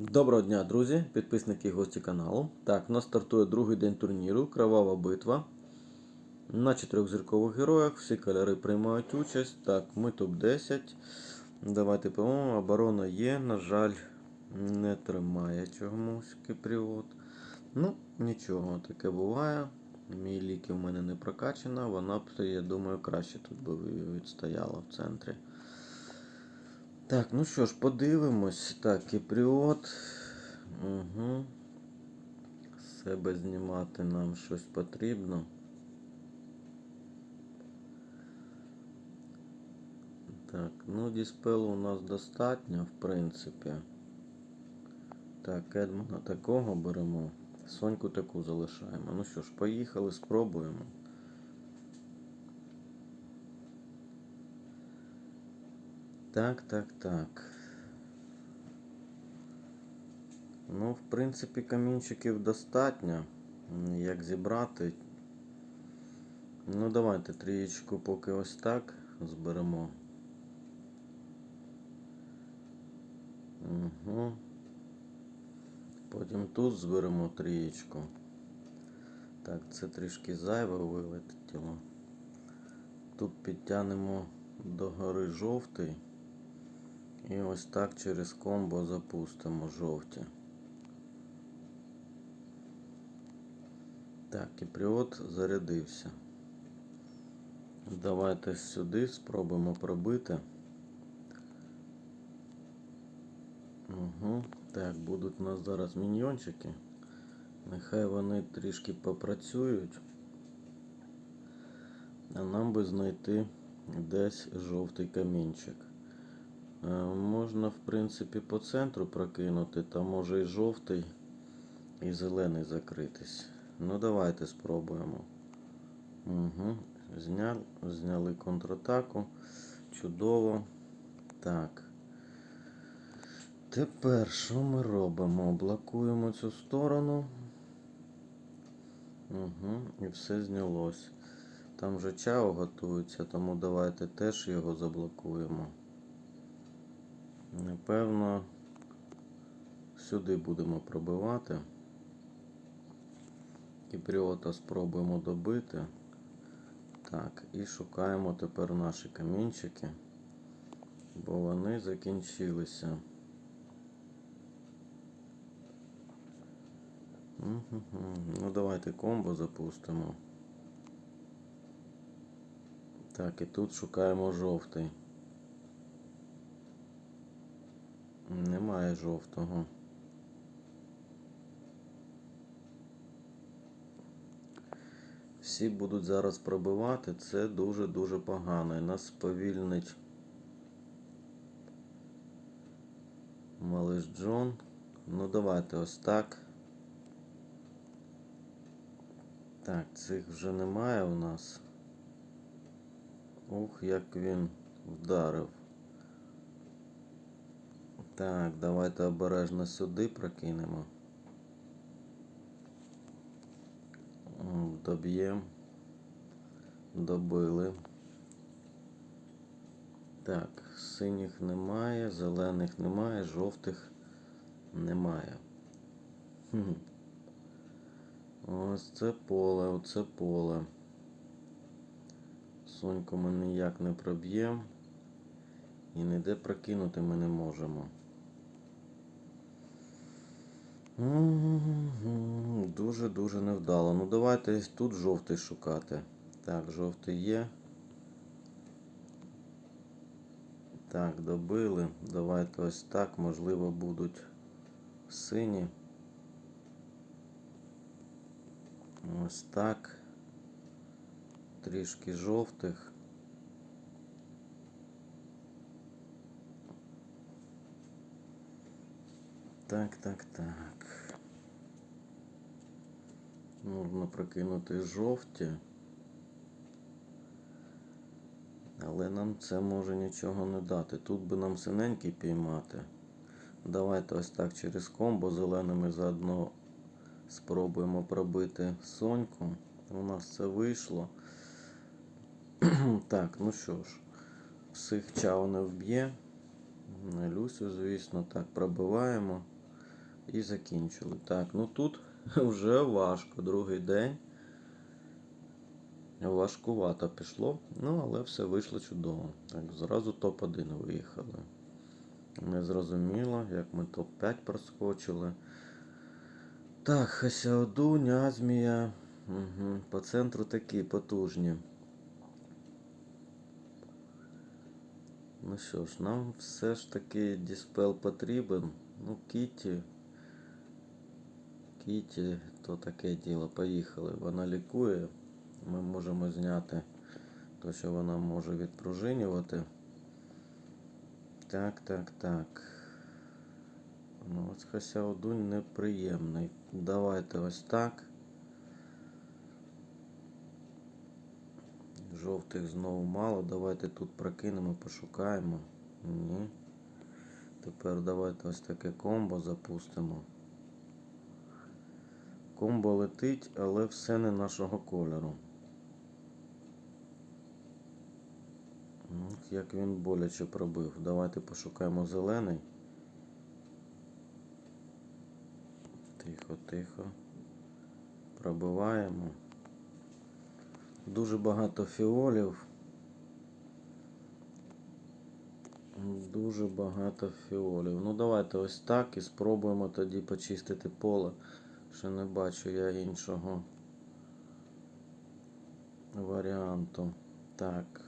Доброго дня, друзі, підписники і гості каналу. Так, у нас стартує другий день турніру, кровава битва. На чотирьохзіркових героях всі кольори приймають участь. Так, ми топ-10. Давайте по-моєму, оборона є. На жаль, не тримає чомусь кипріот. Ну, нічого, таке буває. Мій ліки в мене не прокачана, вона б, я думаю, краще тут би відстояла в центрі. Так, ну що ж, подивимось. Так, Кіпріот. Угу. Себе знімати нам щось потрібно. Так, ну діспелу у нас достатньо, в принципі. Так, Едмона такого беремо. Соньку таку залишаємо. Ну що ж, поїхали, спробуємо. Так, так, так. Ну, в принципі, камінчиків достатньо. Як зібрати. Ну, давайте трієчку поки ось так зберемо. Угу. Потім тут зберемо трієчку. Так, це трішки зайве вилетіло. Тут підтягнемо до гори жовтий. І ось так через комбо запустимо жовті. Так, кіпріот зарядився. Давайте сюди спробуємо пробити. Угу. Так, будуть у нас зараз міньйончики. Нехай вони трішки попрацюють. А нам би знайти десь жовтий камінчик. Е, Можна, в принципі, по центру прокинути, там може і жовтий, і зелений закритись. Ну, давайте спробуємо. Угу. Зняли, зняли контратаку. Чудово. Так. Тепер що ми робимо? Блокуємо цю сторону. Угу. І все знялось. Там вже чао готується, тому давайте теж його заблокуємо. Напевно, сюди будемо пробивати. Кіпріота спробуємо добити. Так, і шукаємо тепер наші камінчики, бо вони закінчилися. Ну, давайте комбо запустимо. Так, і тут шукаємо жовтий. Немає жовтого. Всі будуть зараз пробивати, це дуже-дуже погано. І нас сповільнить малиш Джон. Ну давайте ось так. Так, цих вже немає у нас. Ух, як він вдарив. Так, давайте обережно сюди прокинемо. Доб'ємо. Добили. Так, синіх немає, зелених немає, жовтих немає. Ось це поле, оце поле. Соньку ми ніяк не проб'ємо. І ніде прокинути ми не можемо. Дуже-дуже невдало. Ну давайте тут жовтий шукати. Так, жовтий є. Так, добили. Давайте ось так. Можливо, будуть сині. Ось так. Трішки жовтих. Так, так, так. Можна прокинути жовті. Але нам це може нічого не дати. Тут би нам синенький піймати. Давайте ось так через комбо зеленими заодно спробуємо пробити соньку. У нас це вийшло. так, ну що ж, всіх чао не вб'є. Люсю, звісно, так, пробиваємо. І закінчили. Так, ну тут вже важко. Другий день. Важкувато пішло, ну але все вийшло чудово. Так, зразу топ-1 виїхали. Не зрозуміло, як ми топ-5 проскочили. Так, Хасяоду, Нязмія. Угу. По центру такі потужні. Ну що ж, нам все ж таки диспел потрібен. Ну, Кіті. Кіті, то таке діло. Поїхали. Вона лікує. Ми можемо зняти то, що вона може відпружинювати. Так, так, так. Ну, ось Хасяодунь неприємний. Давайте ось так. Жовтих знову мало. Давайте тут прокинемо, пошукаємо. Ні. Тепер давайте ось таке комбо запустимо. Комбо летить, але все не нашого кольору. Ух, Як він боляче пробив. Давайте пошукаємо зелений. Тихо, тихо. Пробиваємо. Дуже багато фіолів. Дуже багато фіолів. Ну давайте ось так і спробуємо тоді почистити поле. Ще не бачу я іншого варіанту. Так.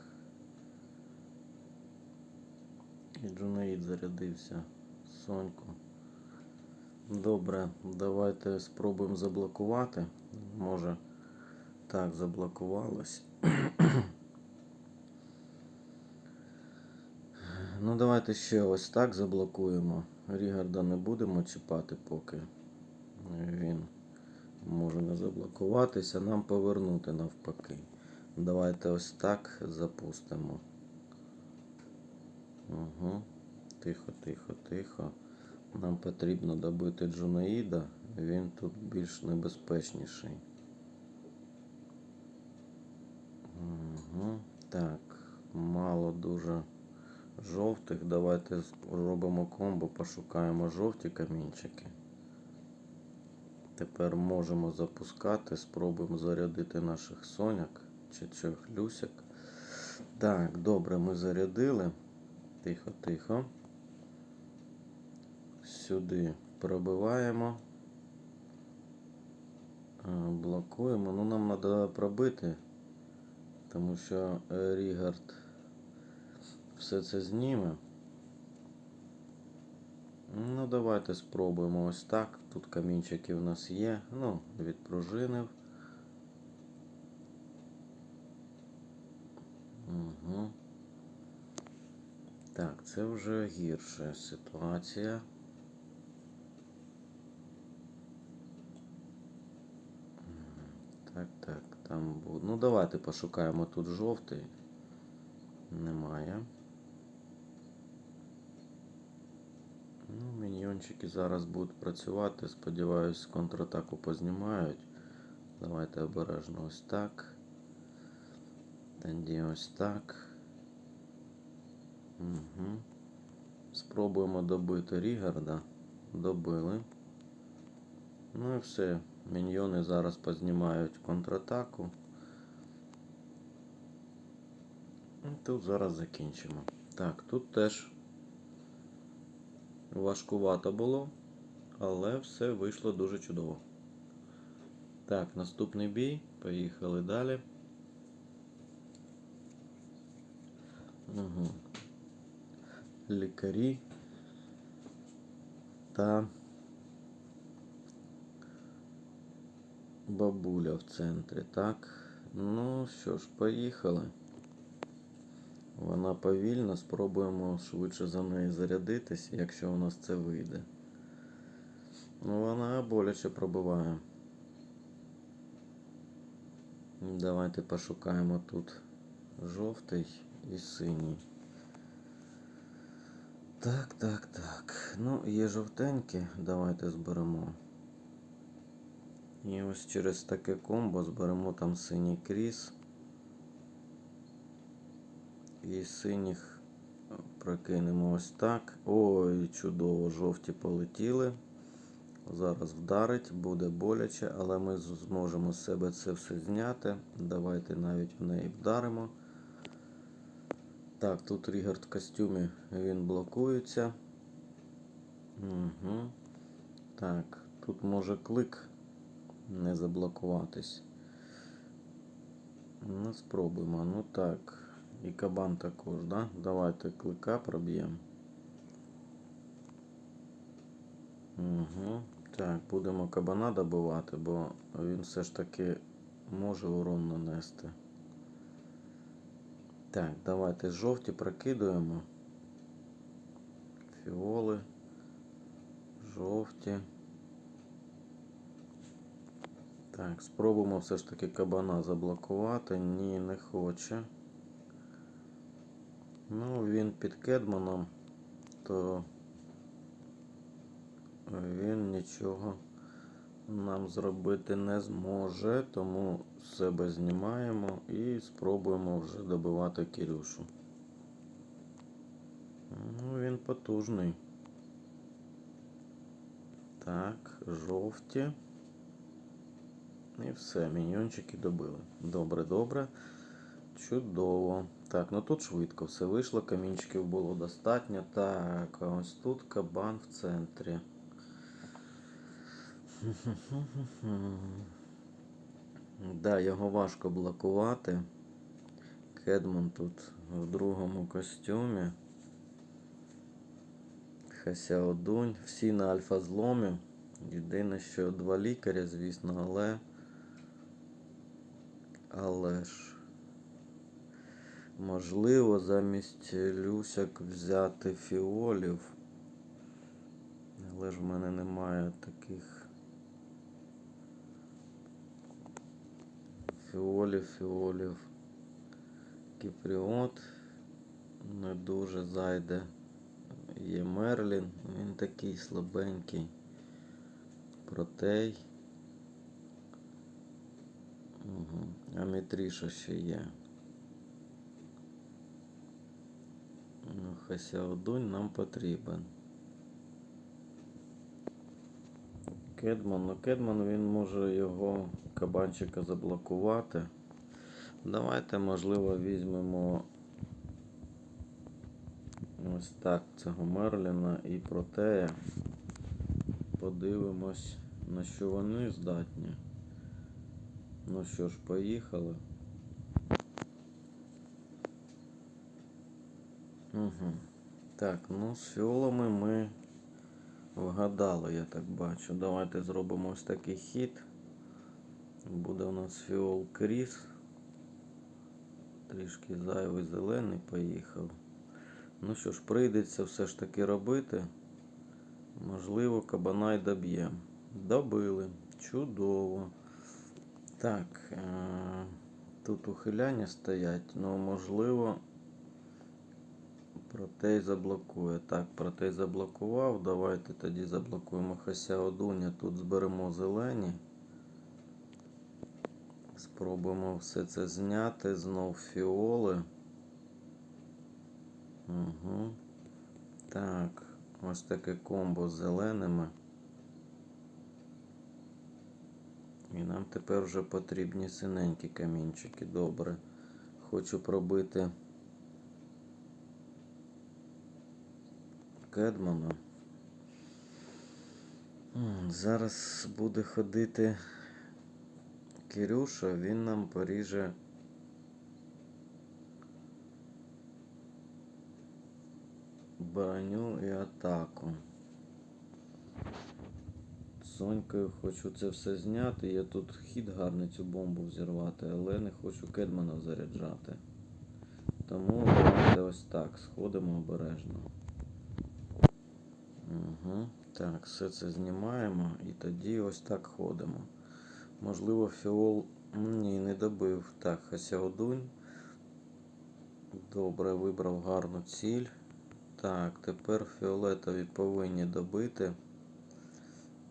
І Джунаїд зарядився. Соньку. Добре, давайте спробуємо заблокувати. Може так заблокувалось. ну, давайте ще ось так заблокуємо. Рігарда не будемо чіпати поки. Він може не заблокуватися, нам повернути навпаки. Давайте ось так запустимо. Угу. Тихо, тихо, тихо. Нам потрібно добити Джунаїда, він тут більш небезпечніший. Угу. Так, мало дуже жовтих. Давайте робимо комбо, пошукаємо жовті камінчики. Тепер можемо запускати, спробуємо зарядити наших соняк чи чехлюсяк. Так, добре, ми зарядили. Тихо, тихо. Сюди пробиваємо. Блокуємо. Ну, нам треба пробити, тому що Рігард все це зніме. Ну, давайте спробуємо ось так. Тут камінчики в нас є. Ну, відпружинив. Угу. Так, це вже гірша ситуація. Так, так, там буде. Ну, давайте пошукаємо тут жовтий. Немає. Ну, міньйончики зараз будуть працювати. Сподіваюсь, контратаку познімають. Давайте обережно ось так. Тоді ось так. Угу. Спробуємо добити Рігарда. Добили. Ну і все. Міньйони зараз познімають контратаку. І тут зараз закінчимо. Так, тут теж важкувато було, але все вийшло дуже чудово. Так, наступний бій. Поїхали далі. Угу. Лікарі та бабуля в центрі, так? Ну що ж, поїхали. Вона повільна, спробуємо швидше за неї зарядитись, якщо у нас це вийде. Ну, вона боляче пробиває. Давайте пошукаємо тут жовтий і синій. Так, так, так. Ну, є жовтенькі, давайте зберемо. І ось через таке комбо зберемо там синій кріс. І синіх прокинемо ось так. Ой, чудово, жовті полетіли. Зараз вдарить, буде боляче, але ми зможемо з себе це все зняти. Давайте навіть в неї вдаримо. Так, тут Рігард в костюмі він блокується. Угу. Так, тут може клик не заблокуватись. Ну, спробуємо. Ну так. І кабан також, да? Давайте клика проб'ємо. Угу. Так, будемо кабана добивати, бо він все ж таки може урон нанести. Так, давайте жовті прокидуємо. Фіоли. Жовті. Так, спробуємо все ж таки кабана заблокувати. Ні, не хоче. Ну, він під кедманом, то він нічого нам зробити не зможе, тому себе знімаємо і спробуємо вже добивати Кирюшу. Ну, він потужний. Так, жовті. І все, міньйончики добили. Добре, добре. Чудово. Так, ну тут швидко все вийшло, камінчиків було достатньо. Так, ось тут кабан в центрі. Да, його важко блокувати. Кедман тут в другому костюмі. Хасяодунь. Всі на альфа зломі. Єдине, що два лікаря, звісно, але. Але ж. Можливо, замість люсяк взяти фіолів. Але ж в мене немає таких. Фіолів, фіолів. Кіпріот не дуже зайде. Є Мерлін, він такий слабенький. Протей. Угу. А Мітріша ще є. Ну, Хасяодунь нам потрібен. Кедман, ну Кедман він може його кабанчика заблокувати. Давайте, можливо, візьмемо ось так цього Мерліна і Протея. Подивимось, на що вони здатні. Ну що ж, поїхали. Угу. Так, ну з фіолами ми вгадали, я так бачу. Давайте зробимо ось такий хід. Буде у нас фіол кріс. Трішки зайвий зелений поїхав. Ну що ж, прийдеться все ж таки робити. Можливо, кабана й доб'ємо. Добили. Чудово. Так, е- тут ухиляння стоять, ну можливо. Протей заблокує. Так, протей заблокував. Давайте тоді заблокуємо Хасяодуня. Тут зберемо зелені. Спробуємо все це зняти. Знов фіоли. Угу. Так, ось таке комбо з зеленими. І нам тепер вже потрібні синенькі камінчики. Добре. Хочу пробити. Кедмана. Зараз буде ходити Кирюша, він нам поріже. Броню і атаку. Сонькою хочу це все зняти. Я тут хід гарний цю бомбу взірвати, але не хочу Кедмана заряджати. Тому давайте ось так, сходимо обережно. Угу. Так, все це знімаємо і тоді ось так ходимо. Можливо, фіол. Ні, не добив. Так, Хасяодунь. Добре, вибрав гарну ціль. Так, тепер фіолетові повинні добити.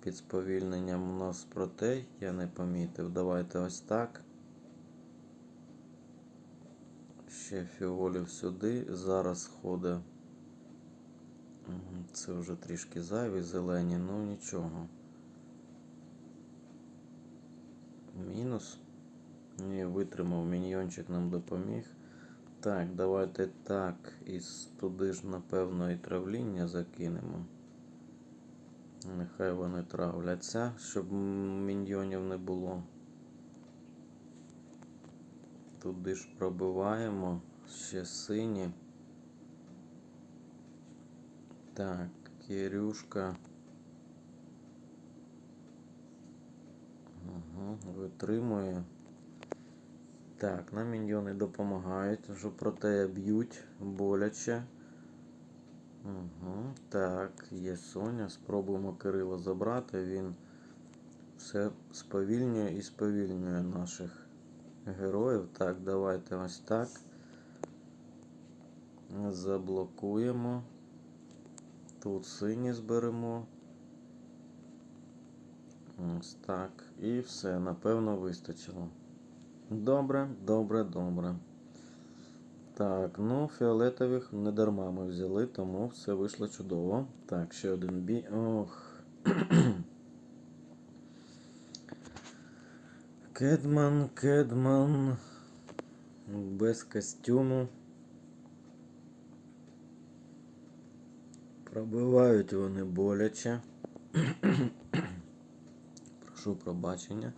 Під сповільненням у нас протей, я не помітив. Давайте ось так. Ще фіолів сюди. Зараз ходить. Це вже трішки зайві зелені, ну нічого. Мінус. Ну, Ні, витримав, міньйончик нам допоміг. Так, давайте так. І туди ж, напевно, і травління закинемо. Нехай вони травляться, щоб міньйонів не було. Туди ж пробиваємо, ще сині. Так, Кирюшка. Ага, витримує. Так, нам міньйони допомагають, що проте б'ють боляче. Угу, так, є Соня. Спробуємо Кирила забрати. Він все сповільнює і сповільнює наших героїв. Так, давайте ось так. Заблокуємо. Тут сині зберемо. Ось так. І все, напевно, вистачило. Добре, добре, добре. Так, ну, фіолетових не дарма ми взяли, тому все вийшло чудово. Так, ще один бій. Ох. Кедман, Кедман. Без костюму. Пробивають вони боляче. Прошу пробачення.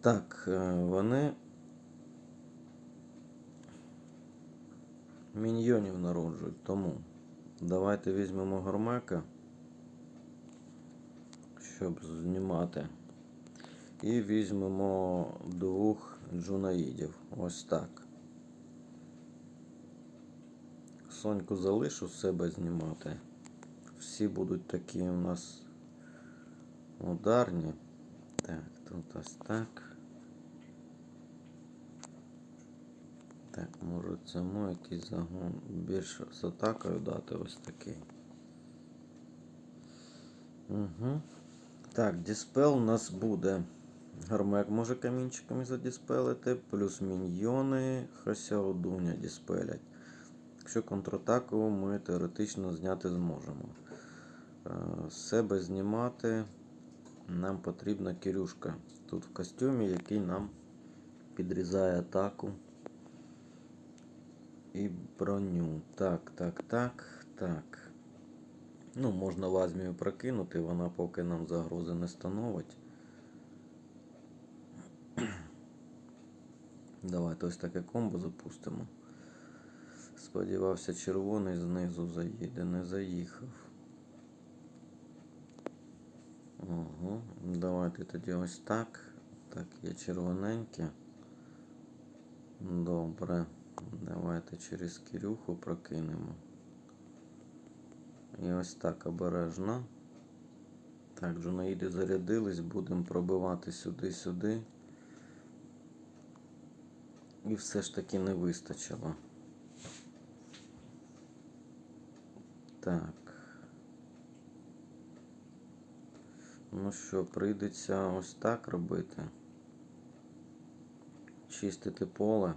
Так, е, вони міньйонів народжують, тому давайте візьмемо гормека, щоб знімати. І візьмемо двох джунаїдів. Ось так. Соньку залишу себе знімати. Всі будуть такі у нас ударні. Так, тут ось так. Так, може цьому якийсь загон більше з атакою дати ось такий. Угу. Так, диспел у нас буде. Гармек може камінчиками задіспелити, плюс міньйони Хасяодуня діспелять. Якщо контратаку ми теоретично зняти зможемо. Е, З себе знімати нам потрібна Кирюшка. Тут в костюмі, який нам підрізає атаку і броню. Так, так, так, так. Ну, можна лазмію прокинути, вона поки нам загрози не становить. Давайте ось таке комбо запустимо. Сподівався, червоний знизу заїде, не заїхав. Ого, давайте тоді ось так. Так, є червоненьке. Добре. Давайте через Кирюху прокинемо. І ось так обережно. Так, джунаїди зарядились, будемо пробивати сюди-сюди. І все ж таки не вистачило. Так. Ну що, прийдеться ось так робити. Чистити поле.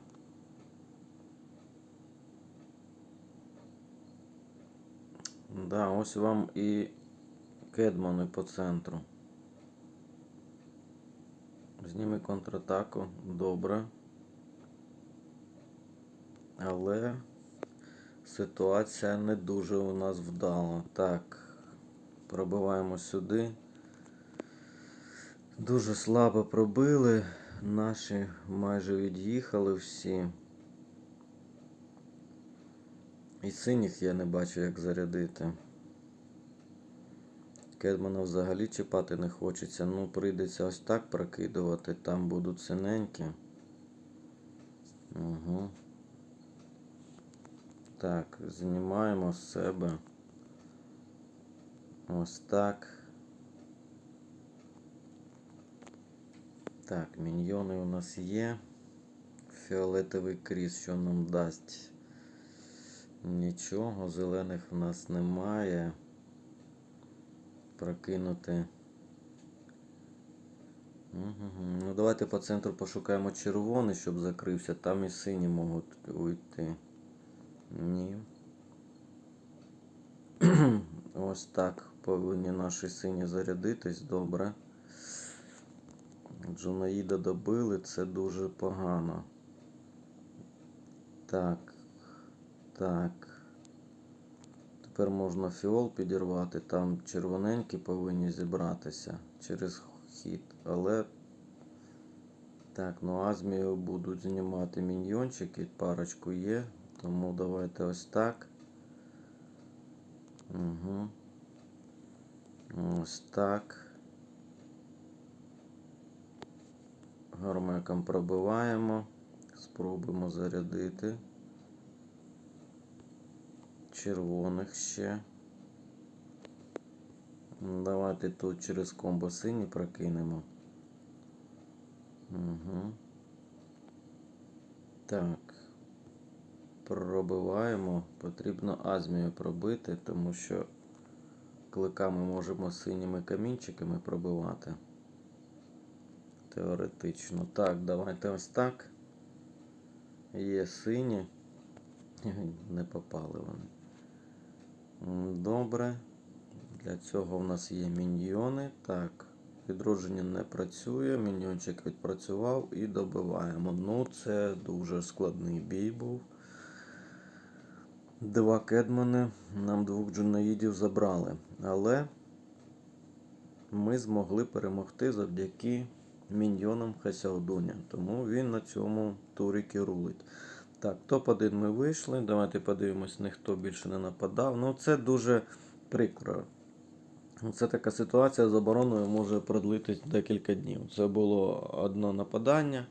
Да, ось вам і кедмани по центру. Зніми контратаку, добре. Але ситуація не дуже у нас вдала. Так, пробиваємо сюди. Дуже слабо пробили. Наші майже від'їхали всі. І синіх я не бачу, як зарядити. Кедмана взагалі чіпати не хочеться. Ну, прийдеться ось так прокидувати. Там будуть синенькі. Угу. Так, знімаємо з себе. Ось так. Так, міньйони у нас є. Фіолетовий кріс, що нам дасть. Нічого, зелених в нас немає. Прокинути. Угу. Ну, давайте по центру пошукаємо червоний, щоб закрився. Там і сині можуть уйти. Ні. Ось так повинні наші сині зарядитись. Добре. Джунаїда добили, це дуже погано. Так. Так. Тепер можна фіол підірвати. Там червоненькі повинні зібратися через хід. Але. Так, ну Азмію будуть знімати міньйончики. Парочку є. Тому давайте ось так. Угу. Ось так. Гармеком пробиваємо. Спробуємо зарядити. Червоних ще. Давайте тут через комбо сині прокинемо. Угу. Так. Пробиваємо. Потрібно азмію пробити, тому що кликами можемо синіми камінчиками пробивати. Теоретично. Так, давайте ось так. Є сині. Не попали вони. Добре. Для цього в нас є міньйони. Так. Відродження не працює. Міньйончик відпрацював і добиваємо. Ну, це дуже складний бій був. Два кедмани нам двох джунаїдів забрали. Але ми змогли перемогти завдяки міньйонам Хасяудуня. Тому він на цьому турі керує. Так, топ-1 ми вийшли. Давайте подивимось, ніхто більше не нападав. Ну, це дуже прикро. Це така ситуація з обороною може продлитись декілька днів. Це було одне нападання,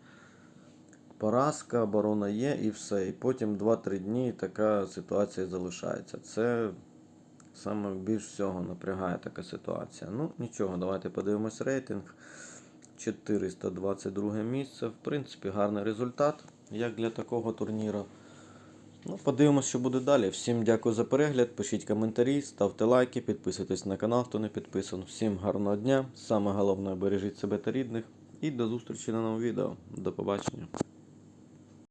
поразка, оборона є і все. І потім 2-3 дні така ситуація залишається. Це саме більш всього напрягає така ситуація. Ну, нічого, давайте подивимось рейтинг. 422 місце. В принципі, гарний результат, як для такого турніру. Ну, подивимось, що буде далі. Всім дякую за перегляд. Пишіть коментарі, ставте лайки, підписуйтесь на канал, хто не підписаний. Всім гарного дня. Саме головне бережіть себе та рідних. І до зустрічі на новому відео. До побачення.